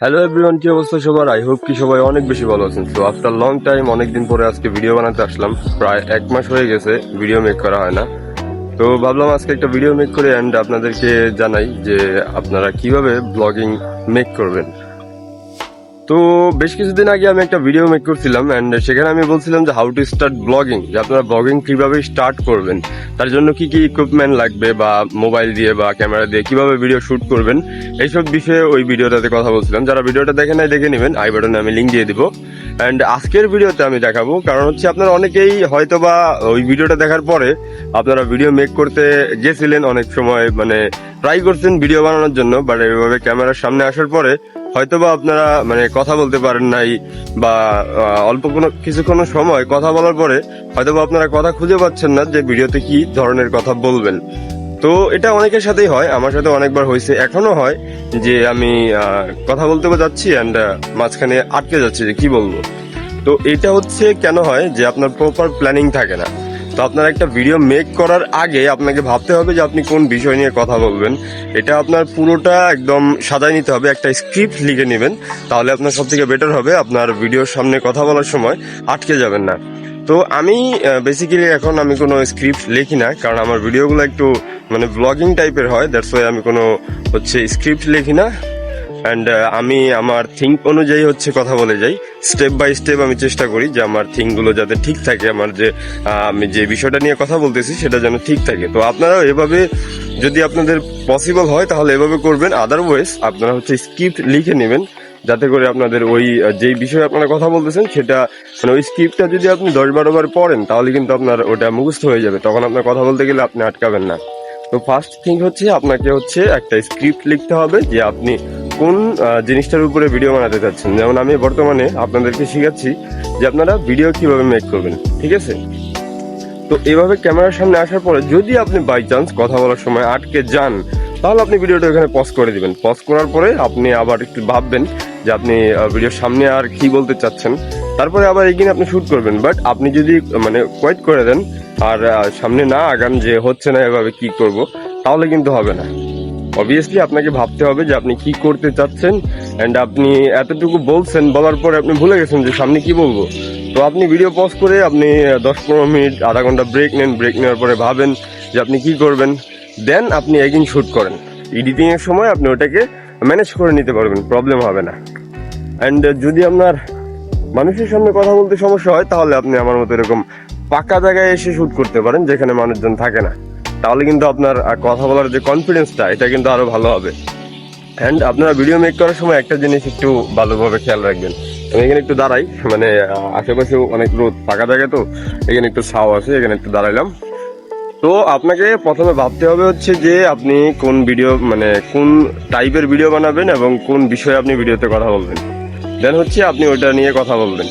Hello everyone কি অবস্থা সবার? আই হোপ কি সবাই অনেক বেশি ভালো আছেন। তো আফটার লং টাইম অনেকদিন পরে আজকে ভিডিও বানাতে আসলাম। প্রায় এক মাস হয়ে গেছে ভিডিও মেক করা হয় না। তো ভাবলাম আজকে একটা ভিডিও মেক করে অ্যান্ড আপনাদেরকে জানাই যে আপনারা কীভাবে ব্লগিং মেক করবেন। তো বেশ কিছুদিন আগে আমি একটা ভিডিও মেক করছিলাম অ্যান্ড সেখানে আমি বলছিলাম যে হাউ টু স্টার্ট ব্লগিং যে আপনারা ব্লগিং কীভাবে স্টার্ট করবেন, তার জন্য কি কি ইকুইপমেন্ট লাগবে বা মোবাইল দিয়ে বা ক্যামেরা দিয়ে কীভাবে ভিডিও শ্যুট করবেন, এইসব বিষয়ে ওই ভিডিওটাতে কথা বলছিলাম। যারা ভিডিওটা দেখে নাই, দেখে নেবেন আই বাটনে আমি লিঙ্ক দিয়ে দিব। অ্যান্ড আজকের ভিডিওতে আমি দেখাবো, কারণ হচ্ছে আপনারা অনেকেই হয়তো বা ওই ভিডিওটা দেখার পরে আপনারা ভিডিও মেক করতে গেছিলেন অনেক সময় মানে ট্রাই করছেন ভিডিও বানানোর জন্য বাট এইভাবে ক্যামেরার সামনে আসার পরে হয়তোবা আপনারা মানে কথা বলতে পারেন নাই বা অল্প কোনো, কিছুক্ষণ সময় কথা বলার পরে হয়তোবা আপনারা কথা খুঁজে পাচ্ছেন না যে ভিডিওতে কি ধরনের কথা বলবেন। তো এটা অনেকের সাথেই হয়, আমার সাথে অনেকবার হয়েছে এখনও হয় যে আমি কথা বলতে যাচ্ছি অ্যান্ড মাঝখানে আটকে যাচ্ছি যে কি বলব। তো এটা হচ্ছে কেন হয় যে আপনার প্রপার প্ল্যানিং থাকে না। তো আপনার একটা ভিডিও মেক করার আগে আপনাকে ভাবতে হবে যে আপনি কোন বিষয় নিয়ে কথা বলবেন। এটা আপনার পুরোটা একদম সাজাই নিতে হবে, একটা স্ক্রিপ্ট লিখে নেবেন। তাহলে আপনার সব থেকে বেটার হবে আপনার ভিডিওর সামনে কথা বলার সময় আটকে যাবেন না। তো আমি বেসিক্যালি এখন আমি কোনো স্ক্রিপ্ট লিখি না, কারণ আমার ভিডিওগুলো একটু মানে ব্লগিং টাইপের হয় দ্যাটস ওয়াই আমি কোনো হচ্ছে স্ক্রিপ্ট লিখি না। অ্যান্ড আমি আমার থিঙ্ক অনুযায়ী হচ্ছে কথা বলে যাই। স্টেপ বাই স্টেপ আমি চেষ্টা করি যে আমার থিঙ্কগুলো যাতে ঠিক থাকে, আমার যে আমি যে বিষয়টা নিয়ে কথা বলতেছি সেটা যেন ঠিক থাকে। তো আপনারাও এভাবে যদি আপনাদের পসিবল হয় তাহলে এভাবে করবেন। আদারওয়াইজ আপনারা হচ্ছে স্ক্রিপ্ট লিখে নেবেন যাতে করে আপনাদের ওই যেই বিষয়ে আপনারা কথা বলতেছেন সেটা মানে ওই স্ক্রিপ্টটা যদি আপনি দশ বারো বার পড়েন তাহলে কিন্তু আপনার ওটা মুখস্থ হয়ে যাবে। তখন আপনার কথা বলতে গেলে আপনি আটকাবেন না। তো ফার্স্ট থিং হচ্ছে আপনাকে হচ্ছে একটা স্ক্রিপ্ট লিখতে হবে যে আপনি কোন জিনিসটার উপরে ভিডিও বানাতে চাচ্ছেন? যেমন আমি বর্তমানে আপনাদেরকে শিখাচ্ছি যে আপনারা ভিডিও কীভাবে মেক করবেন, ঠিক আছে? তো এভাবে ক্যামেরার সামনে আসার পরে যদি আপনি বাই চান্স কথা বলার সময় আটকে যান, তাহলে আপনি ভিডিওটা এখানে পজ করে দিবেন। পজ করার পরে আপনি আবার একটু ভাববেন যে আপনি ভিডিওর সামনে আর কি বলতে চাচ্ছেন। তারপরে আবার এগিয়ে আপনি শুট করবেন। বাট আপনি যদি মানে কোয়েট করে দেন আর সামনে না আগান যে হচ্ছে না এভাবে কি করব, তাহলে কিন্তু হবে না। অবভিয়াসলি আপনাকে ভাবতে হবে যে আপনি কি করতে চাচ্ছেন অ্যান্ড আপনি এতটুকু বলছেন, বলার পরে আপনি ভুলে গেছেন যে সামনে কি বলব। তো আপনি ভিডিও পজ করে আপনি দশ পনেরো মিনিট, আধা ঘণ্টা ব্রেক নেন ব্রেক নেওয়ার পরে ভাবেন যে আপনি কি করবেন। দেন আপনি একদিন শুট করেন। এডিটিংয়ের সময় আপনি ওটাকে ম্যানেজ করে নিতে পারবেন প্রবলেম হবে না। অ্যান্ড যদি আপনার মানুষের সামনে কথা বলতে সমস্যা হয়, তাহলে আপনি আমার মতো এরকম পাকা জায়গায় এসে শুট করতে পারেন, যেখানে মানুষজন থাকে না। তাহলে কিন্তু আপনার কথা বলার যে কনফিডেন্সটা এটা কিন্তু আরও ভালো হবে। অ্যান্ড আপনারা ভিডিও মেক করার সময় একটা জিনিস একটু ভালোভাবে খেয়াল রাখবেন। আমি এখানে একটু দাঁড়াই মানে আশেপাশেও অনেক রোদ, ফাঁকা জায়গা তো, এখানে একটু ছাও আছে, এখানে একটু দাঁড়াইলাম। তো আপনাকে প্রথমে ভাবতে হবে হচ্ছে যে আপনি কোন ভিডিও মানে কোন টাইপের ভিডিও বানাবেন এবং কোন বিষয়ে আপনি ভিডিওতে কথা বলবেন। দেন হচ্ছে আপনি ওটা নিয়ে কথা বলবেন।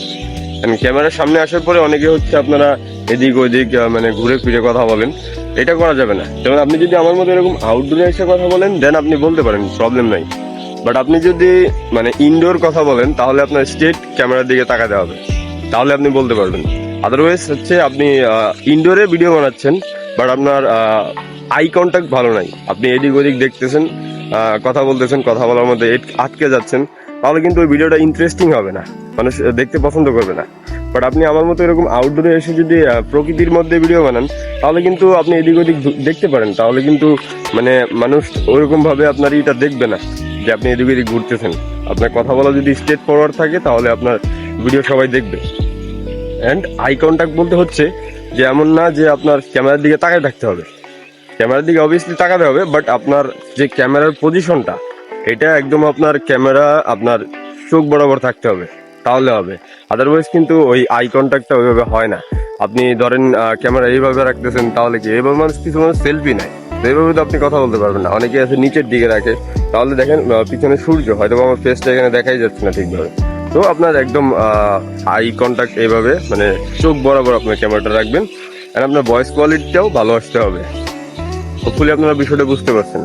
ক্যামেরার সামনে আসার পরে অনেকে হচ্ছে আপনারা এদিক ওদিক মানে ঘুরে ফিরে কথা বলেন। এটা করা যাবে না। যেমন আপনি যদি আমার মতো এরকম আউটডোরে এসে কথা বলেন দেন আপনি বলতে পারেন প্রবলেম নাই। বাট আপনি যদি মানে ইনডোর কথা বলেন, তাহলে আপনার স্টেট ক্যামেরার দিকে তাকাতে হবে। তাহলে আপনি বলতে পারবেন। আদারওয়াইজ হচ্ছে আপনি ইনডোরে ভিডিও বানাচ্ছেন বাট আপনার আই কন্ট্যাক্ট ভালো নাই। আপনি এদিক ওদিক দেখতেছেন কথা বলতেছেন, কথা বলার মধ্যে আটকে যাচ্ছেন, তাহলে কিন্তু ওই ভিডিওটা ইন্টারেস্টিং হবে না। মানুষ দেখতে পছন্দ করবে না। বাট আপনি আমার মতো এরকম আউটডোরে এসে যদি প্রকৃতির মধ্যে ভিডিও বানান, তাহলে কিন্তু আপনি এদিক ওদিক দেখতে পারেন। তাহলে কিন্তু মানে মানুষ ওইরকম ভাবে আপনার এটা দেখবে না, যে আপনি এদিক ওদিক ঘুরতেছেন। আপনার কথা বলা যদি স্ট্রেট ফরওয়ার্ড থাকে, তাহলে আপনার ভিডিও সবাই দেখবে। অ্যান্ড আই কন্ট্যাক্ট বলতে হচ্ছে যে, এমন না যে আপনার ক্যামেরার দিকে তাকায় থাকতে হবে। ক্যামেরার দিকে অবভিয়াসলি তাকাতে হবে বাট আপনার যে ক্যামেরার পজিশনটা এটা একদম আপনার ক্যামেরা আপনার চোখ বরাবর থাকতে হবে। তাহলে হবে। আদারওয়াইজ কিন্তু ওই আই কন্ট্যাক্টটা ওইভাবে হয় না। আপনি ধরেন ক্যামেরা এইভাবে রাখতেছেন তাহলে কি? এইভাবে মানুষ কিছু মানুষ সেলফি নেয়। তো এইভাবে তো আপনি কথা বলতে পারবেন না। অনেকে আছে নিচের দিকে রাখে। তাহলে দেখেন পিছনে সূর্য। হয়তো আমার ফেসটা এখানে দেখাই যাচ্ছে না ঠিকভাবে। তো আপনার একদম আই কন্ট্যাক্ট এইভাবে মানে চোখ বরাবর আপনার ক্যামেরাটা রাখবেন। আর আপনার ভয়েস কোয়ালিটিটাও ভালো আসতে হবে। হোপফুলি আপনারা বিষয়টা বুঝতে পারছেন।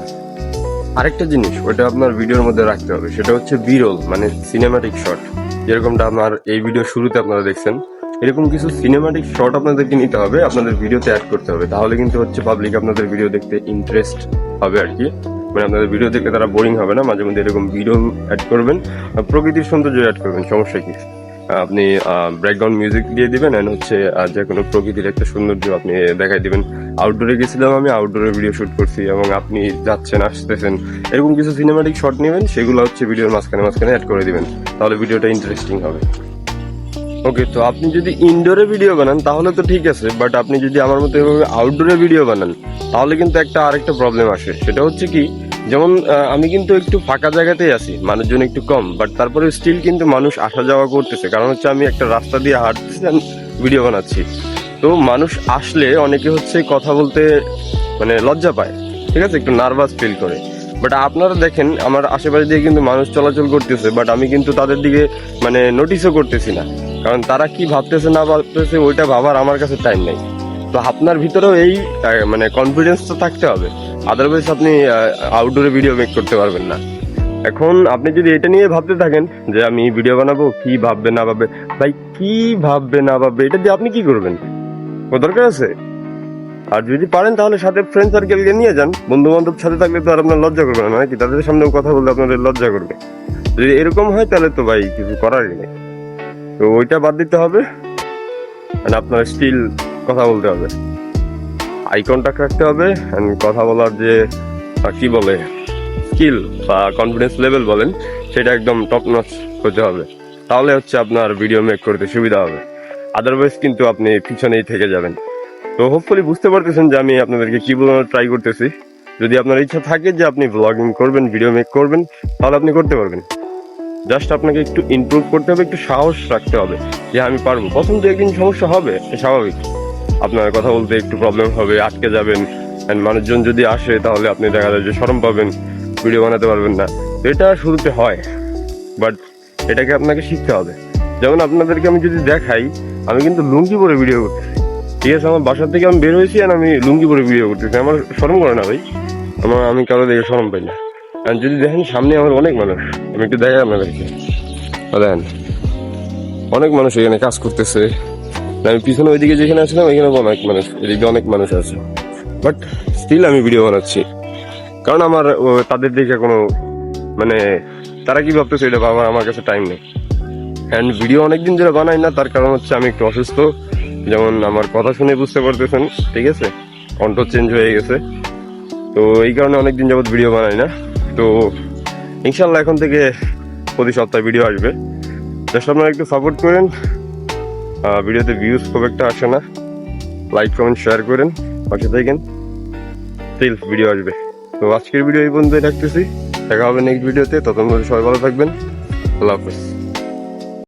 আরেকটা জিনিস ওটা আপনার ভিডিওর মধ্যে রাখতে হবে। সেটা হচ্ছে বিরল মানে সিনেমাটিক শট যেরকমটা আমার এই ভিডিও শুরুতে আপনারা দেখছেন, এরকম কিছু সিনেমাটিক শট আপনাদেরকে নিতে হবে, আপনাদের ভিডিওতে অ্যাড করতে হবে। তাহলে কিন্তু হচ্ছে পাবলিক আপনাদের ভিডিও দেখতে ইন্টারেস্ট হবে আর কি। মানে আপনাদের ভিডিও দেখলে তারা বোরিং হবে না মাঝে মধ্যে এরকম ভিডিও অ্যাড করবেন প্রকৃতির সৌন্দর্য অ্যাড করবেন, সমস্যা কি? আপনি ব্যাকগ্রাউন্ড মিউজিক দিয়ে দিবেন অ্যান্ড হচ্ছে আহ, যে কোনো প্রকৃতির একটা সৌন্দর্য আপনি দেখাই দিবেন। আউটডোরে গেছিলাম আমি আউটডোরে ভিডিও শুট করছি এবং আপনি যাচ্ছেন আসতেছেন এরকম কিছু সিনেমাটিক শট নেবেন সেগুলো হচ্ছে ভিডিওর মাঝখানে মাঝখানে অ্যাড করে দিবেন তাহলে ভিডিওটা ইন্টারেস্টিং হবে। ওকে তো আপনি যদি ইনডোরে ভিডিও বানান তাহলে তো ঠিক আছে বাট আপনি যদি আমার মতো এভাবে আউটডোরে ভিডিও বানান তাহলে কিন্তু একটা আরেকটা প্রবলেম আসে। সেটা হচ্ছে কি যেমন আমি কিন্তু একটু ফাঁকা জায়গাতেই আছি, মানুষজন একটু কম বাট তারপরে স্টিল কিন্তু মানুষ আসা যাওয়া করতেছে। কারণ হচ্ছে আমি একটা রাস্তা দিয়ে হাঁটতেছি ভিডিও বানাচ্ছি। তো মানুষ আসলে অনেকে হচ্ছে কথা বলতে মানে লজ্জা পায়, ঠিক আছে? একটু নার্ভাস ফিল করে। বাট আপনারা দেখেন, আমার আশেপাশে দিয়ে কিন্তু মানুষ চলাচল করতেছে বাট আমি কিন্তু তাদের দিকে মানে নোটিশও করতেছি না। কারণ তারা কি ভাবতেছে, না ভাবতেছে, ওইটা ভাবার আমার কাছে টাইম নেই। তো আপনার ভিতরেও এই মানে কনফিডেন্সটা থাকতে হবে। আদারওয়াইজ আপনি আউটডোরে ভিডিও মেক করতে পারবেন না। এখন আপনি যদি এটা নিয়ে ভাবতে থাকেন যে আমি ভিডিও বানাবো, কি ভাববে না ভাববে? ভাই, কি ভাববে না ভাববে? এটা দিয়ে আপনি কি করবেন? ও দরকার আছে? আর যদি পারেন তাহলে সাথে ফ্রেন্ড সার্কেলকে নিয়ে যান। বন্ধু বান্ধব সাথে থাকলে তো আর আপনার লজ্জা করবে না, নাকি? তাদের সামনেও কথা বললে আপনাদের লজ্জা করবে। যদি এরকম হয় তাহলে তো ভাই কিছু করারই নেই। তো ওইটা বাদ দিতে হবে। আপনার স্টিল কথা বলতে হবে। আই কন্ট্যাক্ট রাখতে হবে অ্যান্ড কথা বলার যে কি বলে স্কিল বা কনফিডেন্স লেভেল বলেন, সেটা একদম টপ নচ হতে হবে। তাহলে হচ্ছে আপনার ভিডিও মেক করতে সুবিধা হবে। আদারওয়াইজ কিন্তু আপনি পিছনেই থেকে যাবেন। তো হোপফুলি বুঝতে পারতেছেন যে আমি আপনাদেরকে কী বোঝানোর ট্রাই করতেছি। যদি আপনার ইচ্ছা থাকে যে আপনি ব্লগিং করবেন ভিডিও মেক করবেন, তাহলে আপনি করতে পারবেন। জাস্ট আপনাকে একটু ইমপ্রুভ করতে হবে, একটু সাহস রাখতে হবে যে আমি পারব। প্রথম দু একদিন সমস্যা হবে স্বাভাবিক। আপনার কথা বলতে একটু প্রবলেম হবে, আটকে যাবেন। অ্যান্ড মানুষজন যদি আসে, তাহলে আপনি দেখা যায় যে সরম পাবেন ভিডিও বানাতে পারবেন না। এটা শুরুতে হয় বাট এটাকে আপনাকে শিখতে হবে। যেমন আপনাদেরকে আমি যদি দেখাই, আমি কিন্তু লুঙ্গি পরে ভিডিও করতেছি। ঠিক আছে, আমার বাসা থেকে আমি বের হয়েছি আর আমি লুঙ্গি পরে ভিডিও করতেছি। আমার শরম করে না ভাই। আমার আমি কারও দেখে শরম পাই না। আর যদি দেখেন, সামনে আমার অনেক মানুষ। আমি একটু দেখাই আপনাদেরকে। দেখেন অনেক মানুষ এখানে কাজ করতেছে। আমি পিছনে ওইদিকে যেখানে আছিলাম, এখানে অনেক মানুষ, এদিকে অনেক মানুষ আছে। বাট স্টিল আমি ভিডিও বানাচ্ছি। কারণ আমার তাদের দেখে কোনো মানে তারা কি ভাবতেছে, এটা আমার আমার কাছে টাইম নেই। অ্যান্ড ভিডিও অনেকদিন ধরে বানাই না, তার কারণ হচ্ছে আমি একটু অসুস্থ। যেমন আমার কথা শুনে বুঝতে পারতেছেন, ঠিক আছে? কণ্ঠ চেঞ্জ হয়ে গেছে। তো এই কারণে অনেকদিন যাবৎ ভিডিও বানাই না। তো ইনশাল্লাহ এখন থেকে প্রতি সপ্তাহে ভিডিও আসবে। জাস্ট আপনারা একটু সাপোর্ট করেন। ভিডিওতে ভিউজ খুব একটা আসে না। লাইক কমেন্ট শেয়ার করেন পাশে থাকেন। স্টিল ভিডিও আসবে। তো আজকের ভিডিও এই পর্যন্তই রাখতেছি। দেখা হবে নেক্সট ভিডিওতে ততক্ষণ সবাই ভালো থাকবেন। আল্লাহ হাফেজ।